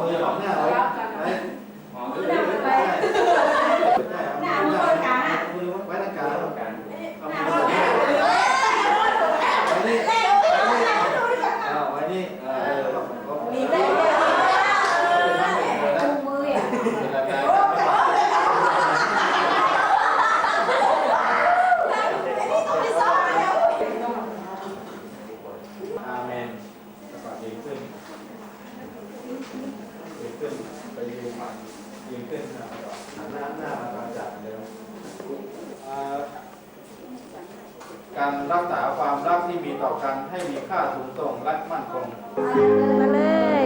มือของหน้าไว้ไว้อ๋อมืก็อเลยไว้หน้ามือไว้กลางมือไว้ตรงกลาง การ เอามือไว้นี่ไว้นี่เอาไว้นี่เออก็มีได้ จูงมืออะ อาเมนแล้วก็ยืนขึ้นยืนขึ้นไปยืนมายืนขึ้นนะหันหน้าหน้ามาตามจับเร็วอ่า การรักษาความรักที่มีต่อกันให้มีค่าสูงส่งและมั่นคง มาเลย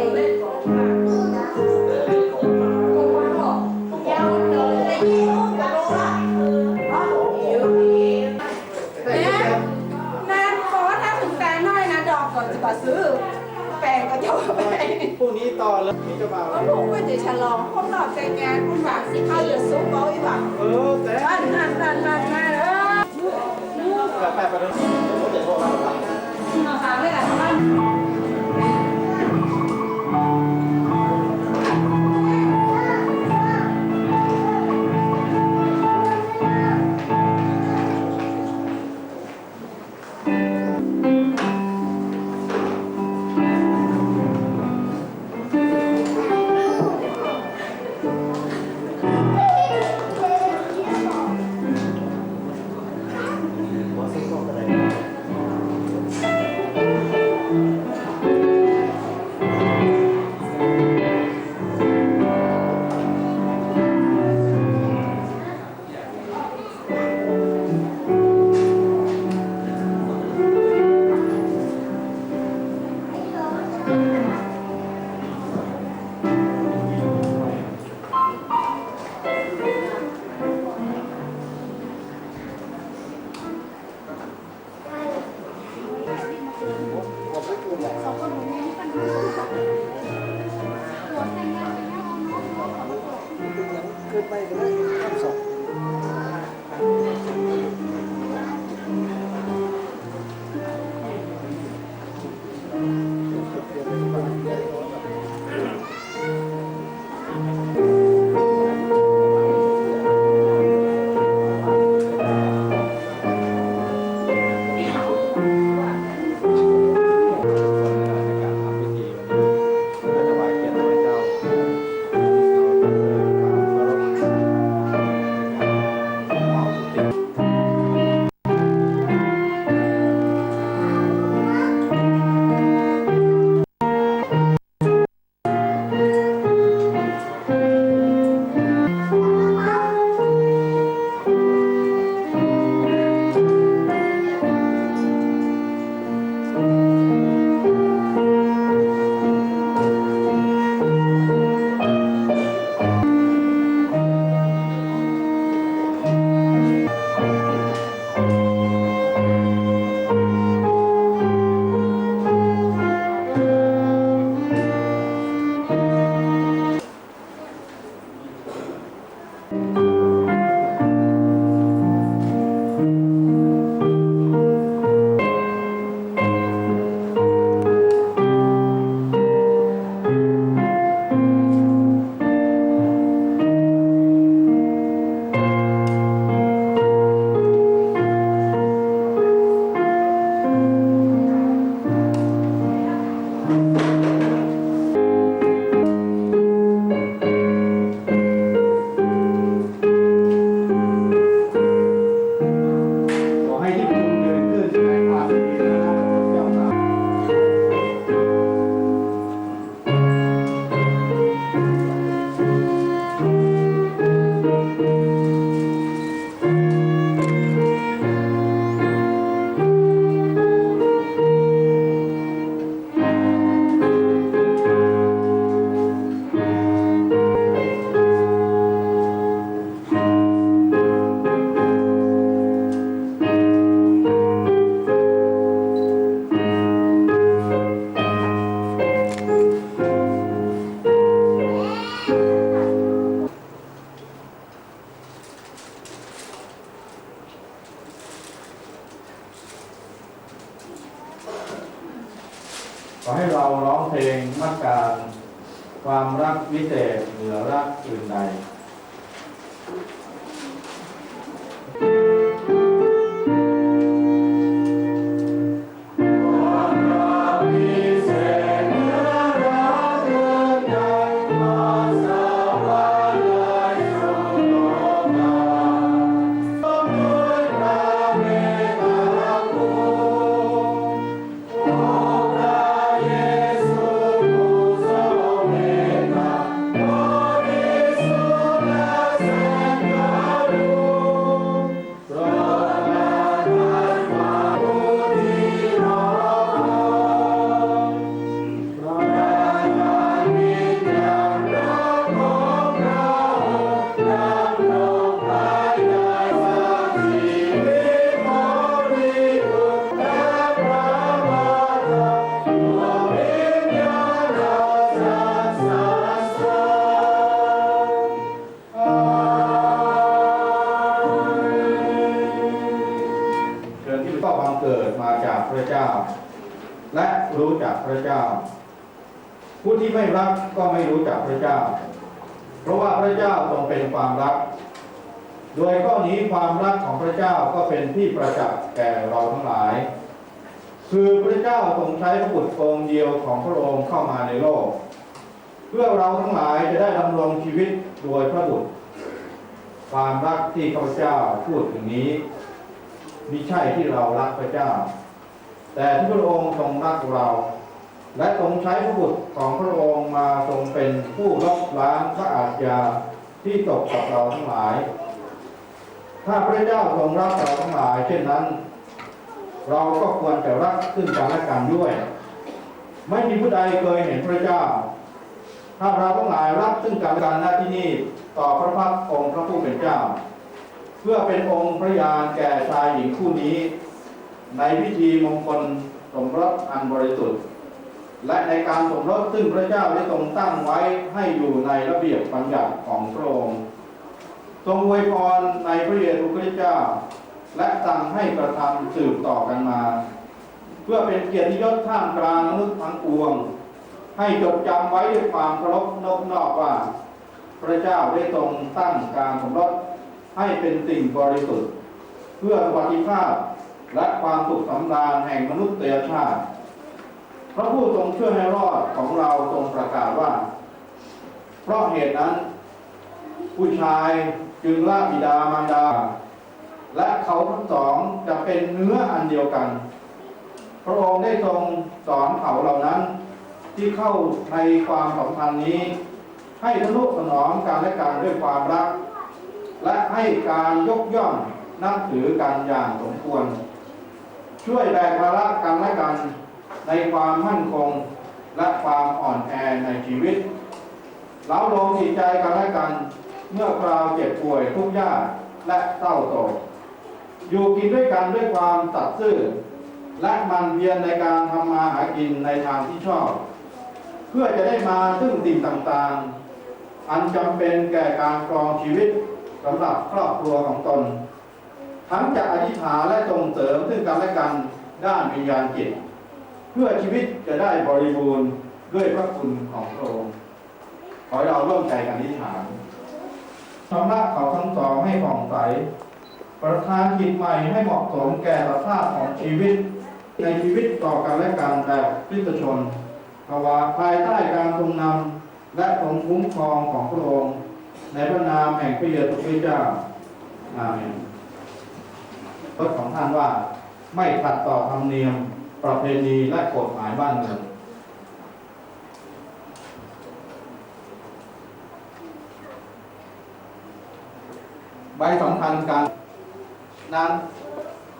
แต่ยังนานขอถ้าถึงแต่น้อยนะดอกก่อนจะมาซื้อแปลงก็จะไปพรุ่งนี้ต่อเลยนี่จะบ่าวก็ลูกก็จะฉลองครบรอบแต่งงานคุณหวังสิเขาจะซุกเอาอีหวังเออแต่นั่นนั่นนั่นนั่นนั่นเออ แปะแปะไปเลยเขาจะบอกเราไปมาถามเลยแหละ ขอให้เราร้องเพลงมัดการ ความรักวิเศษเหนือรักอื่นใด ไม่รักก็ไม่รู้จักพระเจ้า เพราะว่าพระเจ้าทรงเป็นความรัก โดยข้อนี้ความรักของพระเจ้าก็เป็นที่ประจักษ์แก่เราทั้งหลาย คือพระเจ้าทรงใช้พระบุตรองค์เดียวของพระองค์เข้ามาในโลก เพื่อเราทั้งหลายจะได้ดำรงชีวิตโดยพระบุตร ความรักที่ข้าพเจ้าพูดถึงนี้มิใช่ที่เรารักพระเจ้า แต่ที่พระองค์ทรงรักเรา และทรงใช้พระบุตรของพระองค์มาทรงเป็นผู้ลบล้างพระอาชญาที่ตกกับเราทั้งหลาย ถ้าพระเจ้าทรงรักเราทั้งหลาย เช่นนั้น เราก็ควรจะรักซึ่งกันและกันด้วย ไม่มีผู้ใดเคยเห็นพระเจ้า ถ้าเราทั้งหลายรักซึ่งกันและกันหน้าที่นี้ต่อพระพักตร์องค์พระผู้เป็นเจ้า เพื่อเป็นองค์พระยานแก่ชายหญิงคู่นี้ ในพิธีมงคลสมรสอันบริสุทธิ์ และในการสมรสซึ่งพระเจ้าได้ทรงตั้งไว้ให้อยู่ในระเบียบบัญญัติของพระองค์ทรงอวยพรในพระเยซูคริสต์เจ้า และสั่งให้กระทำสืบต่อกันมา เพื่อเป็นเกียรติยศท่ามกลางมนุษย์ทั้งปวง ให้จดจำไว้ด้วยความเคารพนบนอบว่า พระเจ้าได้ทรงตั้งการสมรสให้เป็นสิ่งบริสุทธิ์ เพื่อสวัสดิภาพและความสุขสำราญแห่งมนุษยชาติ พระผู้ทรงช่วยให้รอดของเราทรงประกาศว่า เพราะเหตุนั้น ผู้ชายจึงละบิดามารดา และเขาทั้งสองจะเป็นเนื้ออันเดียวกัน พระองค์ได้ทรงสอนเขาเหล่านั้น ที่เข้าในความสัมพันธ์นี้ ให้ทนุถนอมกันและกันด้วยความรัก และให้การยกย่องนับถือกันอย่างสมควร ช่วยแบกภาระกันและกัน ในความมั่นคงและความอ่อนแอในชีวิตเล้าลงจิตใจกันและกัน เมื่อคราวเจ็บป่วยทุกข์ยากและเศร้าโศกอยู่กินด้วยกันด้วยความสัตย์ซื่อ และมันเพียรในการทำมาหากินในทางที่ชอบ เพื่อจะได้มาซึ่งสิ่งต่างๆ อันจำเป็นแก่การครองชีวิตสำหรับครอบครัวของตน ทั้งจะอธิษฐานและส่งเสริมซึ่งกันและกันด้านวิญญาณจิต เพื่อชีวิตจะได้บริบูรณ์ด้วยพระคุณของพระองค์ขอเราร่วมใจกันอธิษฐานชำระเขาทั้งสองให้ผ่องใส ประทานจิตใหม่ให้เหมาะสมแก่สภาพของชีวิต ในชีวิตต่อกันและกันแบบคริสตชนภาวะภายใต้การทรงนำและทรงคุ้มครองของพระองค์ ในพระนามแห่งพระเยซูคริสต์เจ้าอาเมนรถของท่านว่าไม่ขัดต่อธรรมเนียม ประเพณีและกฎหมายบ้านเมืองใบสำคัญการนั้น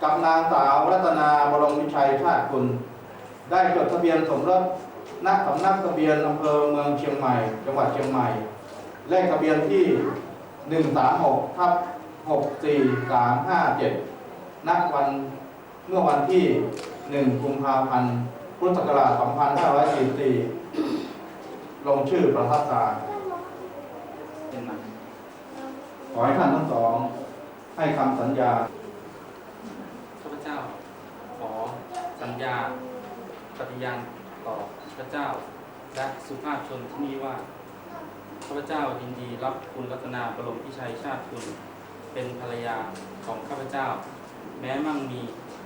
กับนางสาวรัตนาบรมวิชัยชาติคุณ ได้จดทะเบียนสมรสณสำนักทะเบียนอำเภอเมืองเชียงใหม่ จังหวัดเชียงใหม่ เลขทะเบียนที่ 136ทับ64357ณวันเมื่อวันที่ 1 กุมภาพันธ์ พุทธศักราช 2544 ลงชื่อประทับตาขอให้ท่านทั้งสอง ให้คำสัญญาข้าพเจ้า ขอสัญญาปฏิญาณต่อพระเจ้า และสุภาพชนที่นี่ว่าข้าพเจ้ายินดีรับคุณรัตนาบรมพิชัยชาติคุณ เป็นภรรยาของข้าพเจ้า แม้มั่งมี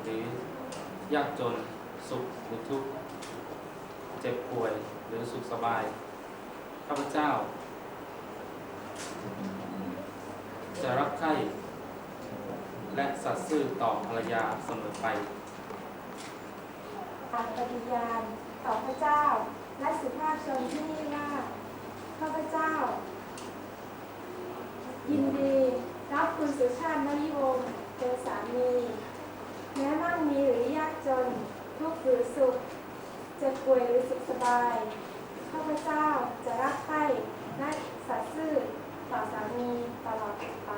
หรือ ยากจน สุขหรือทุกข์ เจ็บป่วยหรือสุขสบาย ข้าพเจ้า จะรักใคร่และสัตย์ซื่อต่อภรรยาเสมอไปอาปฏิญาณต่อพระเจ้า และสุภาพชนที่นี่ว่าข้าพเจ้า ยินดีรับคุณสุชาตินวิวงศ์เป็นสามี แม้มั่งมีหรือยากจน ทุกข์หรือสุขเจ็บป่วยหรือสุขสบาย ข้าพเจ้าจะรักใคร่และสัตย์ซื่อต่อสามีตลอดไป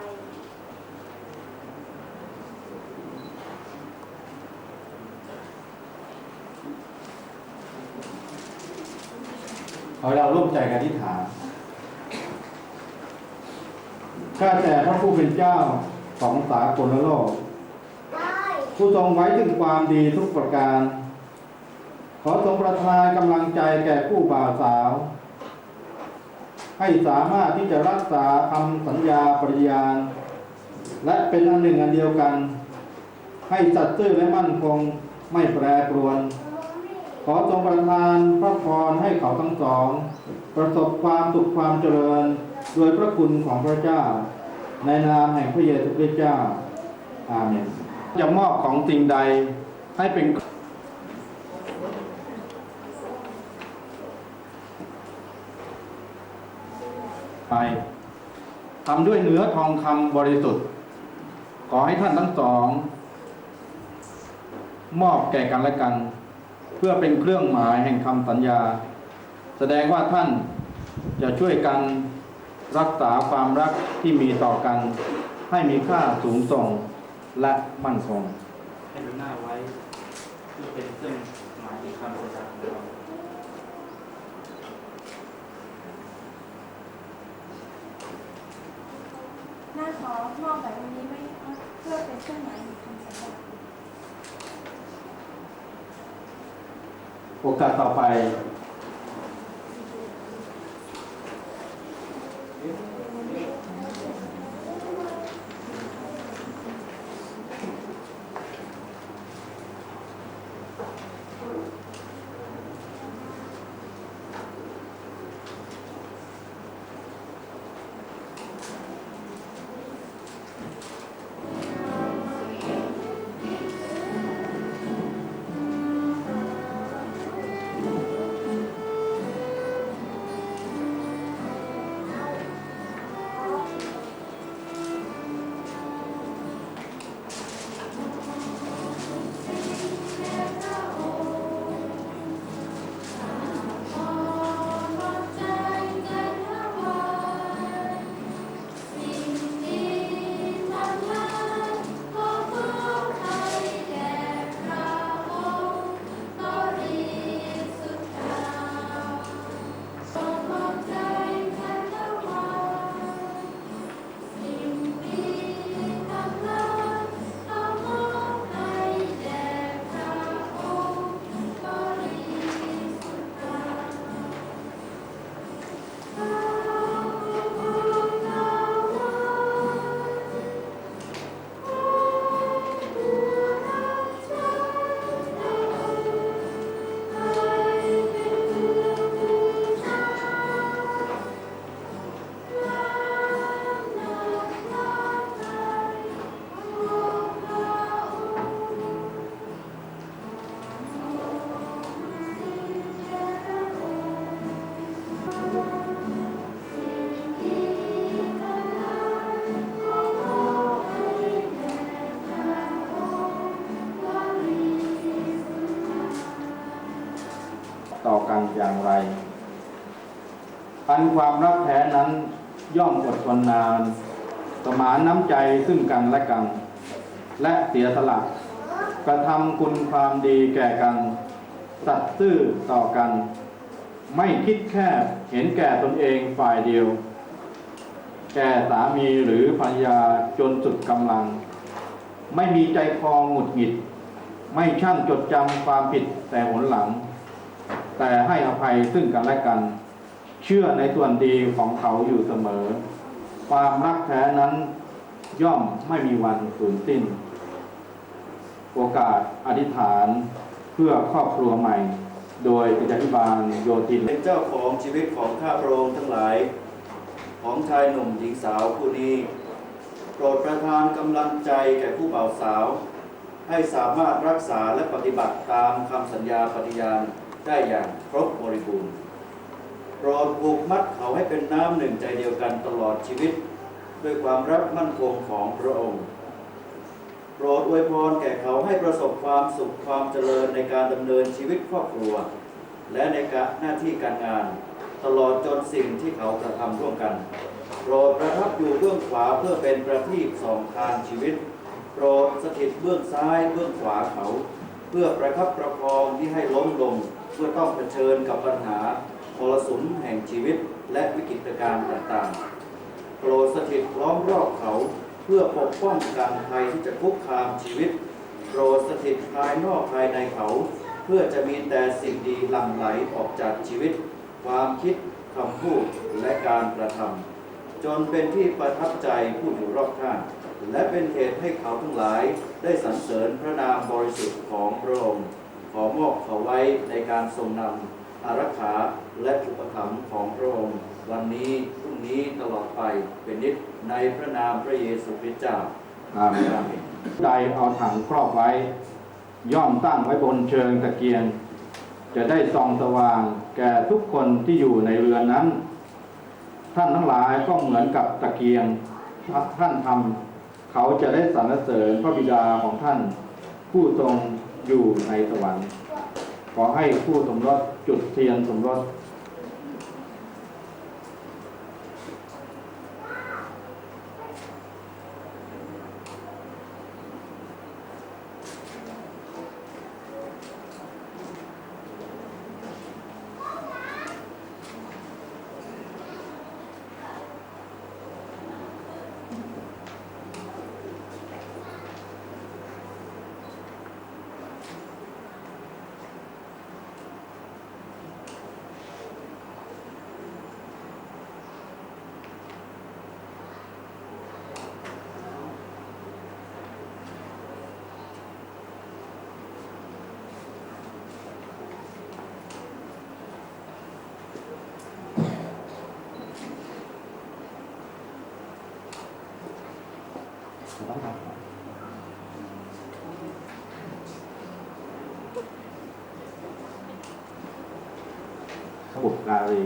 ขอให้เราร่วมใจกันอธิษฐาน ข้าแต่พระผู้เป็นเจ้าของสากลโลก ผู้ทรงไว้ถึงความดีทุกประการ ขอทรงประทานกำลังใจแก่ผู้บ่าวสาว ให้สามารถที่จะรักษาคำสัญญาปริญาณ และเป็นอันหนึ่งอันเดียวกัน ให้สัตย์ซื่อและมั่นคงไม่แปรปรวน ขอทรงประทานพระพรให้เขาทั้งสอง ประสบความสุขความเจริญ โดยพระคุณของพระเจ้า ในนามแห่งพระเยซูคริสต์เจ้า อาเมน จะมอบของสิ่งใดให้เป็นไปทำด้วยเนื้อทองคำบริสุทธิ์ ขอให้ท่านทั้งสอง มอบแก่กันและกัน เพื่อเป็นเครื่องหมายแห่งคำสัญญา แสดงว่าท่านจะช่วยกันรักษาความรักที่มีต่อกัน ให้มีค่าสูงส่ง และมั่นคงให้ดูหน้าไว้ เพื่อเป็นเครื่องหมายในคำสัญญาของเราน่าขอมอบแบบนี้ไม่เพื่อเป็นเครื่องหมายแห่งคำสัญญาโอกาสต่อไป อกันอย่างไร อันความรักแท้นั้นย่อมอดทนนาน สมานน้ำใจซึ่งกันและกัน และเสียสละกระทำคุณความดีแก่กัน สัตย์ซื่อต่อกัน ไม่คิดแค่เห็นแก่ตนเองฝ่ายเดียว แก่สามีหรือภรรยาจนสุดกำลัง ไม่มีใจคอหงุดหงิด ไม่ช่างจดจำความผิดแต่หนหลัง แต่ให้อภัยซึ่งกันและกัน เชื่อในส่วนดีของเขาอยู่เสมอ ความรักแท้นั้นย่อมไม่มีวันสูญสิ้น โอกาสอธิษฐานเพื่อครอบครัวใหม่ โดยกิจพิบาลโยธิน เป็นเจ้าของชีวิตของข้าพระองค์ทั้งหลาย ของชายหนุ่มหญิงสาวผู้นี้ โปรดประทานกำลังใจแก่ผู้บ่าวสาว ให้สามารถรักษาและปฏิบัติตามคำสัญญาปฏิญาณ ได้อย่างครบบริบูรณ์โปรดผูกมัดเขาให้เป็นน้ำหนึ่งใจเดียวกันตลอดชีวิต ด้วยความรักมั่นคงของพระองค์โปรดอวยพรแก่เขาให้ประสบความสุขความเจริญในการดำเนินชีวิตครอบครัว และในการหน้าที่การงาน ตลอดจนสิ่งที่เขากระทำร่วมกันโปรดประทับอยู่เบื้องขวาเพื่อเป็นประทีปสองทางชีวิตโปรดสถิตเบื้องซ้ายเบื้องขวาเขา เพื่อประคับประคองที่ให้ล้มลง เพื่อต้องเผชิญกับปัญหามรสุมแห่งชีวิตและวิกฤตการณ์ต่างๆ โปรดสถิตล้อมรอบเขาเพื่อปกป้องกันภัยที่จะคุกคามชีวิต โปรดสถิตภายนอกภายในเขา เพื่อจะมีแต่สิ่งดีหลั่งไหลออกจากชีวิต ความคิดคำพูดและการกระทำจนเป็นที่ประทับใจผู้อยู่รอบข้างและเป็นเหตุให้เขาทั้งหลายได้สรรเสริญพระนามบริสุทธิ์ของพระองค์ ขอมอบเขาไว้ในการทรงนำอารักขาและอุปถัมภ์ของพระองค์วันนี้พรุ่งนี้ตลอดไปเป็นนิจในพระนามพระเยซูคริสต์เจ้าอาเมนอาเมนใดเอาถังครอบไว้ ย่อมตั้งไว้บนเชิงตะเกียง จะได้ส่องสว่างแก่ทุกคนที่อยู่ในเรือนนั้น ท่านทั้งหลายก็เหมือนกับตะเกียงท่านทำเขาจะได้สรรเสริญพระบิดาของท่าน ผู้ทรง อยู่ในสวรรค์ ขอให้ผู้สมรสจุดเทียนสมรส บุกาลี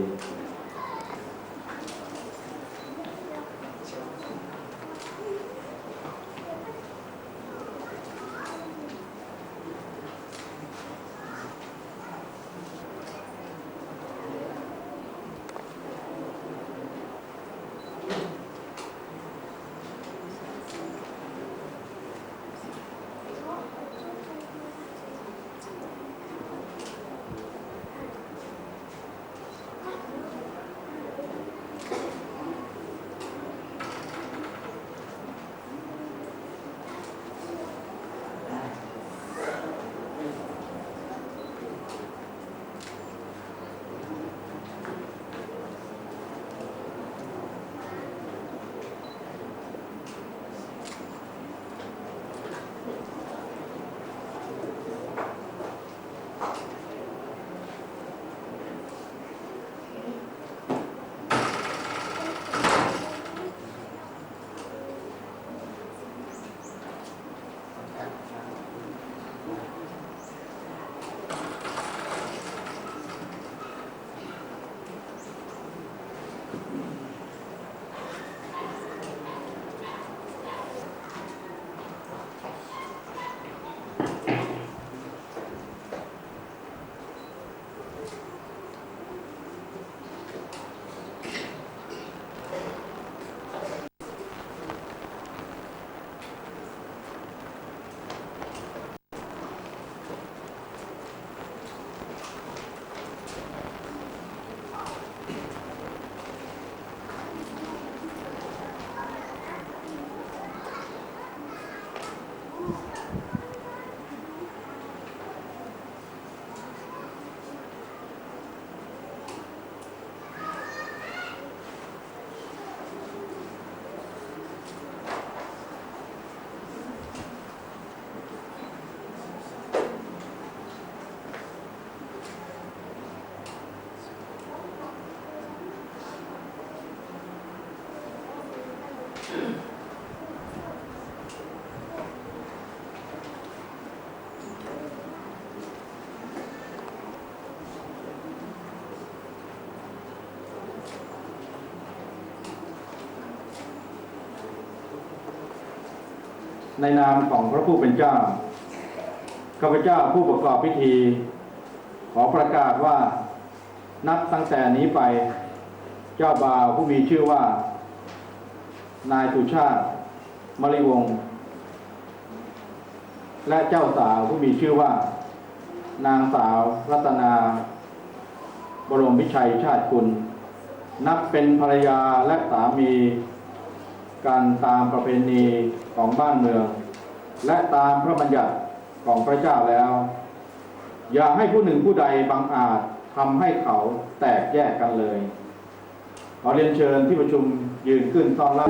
ในนามของพระผู้เป็นเจ้า ข้าพเจ้าผู้ประกอบพิธี ขอประกาศว่านับตั้งแต่นี้ไป เจ้าบ่าวผู้มีชื่อว่า นายสุชาติมริวงศ์และเจ้าสาวผู้มีชื่อว่า นางสาวรัตนา บรมพิชัยชาติคุณ นับเป็นภรรยาและสามีกันตามประเพณี ของบ้านเมือง และตามพระบัญญัติของพระเจ้าแล้ว อย่าให้ผู้หนึ่งผู้ใดบังอาจทำให้เขาแตกแยกกันเลย ขอเรียนเชิญที่ประชุมยืนขึ้นตอนรับ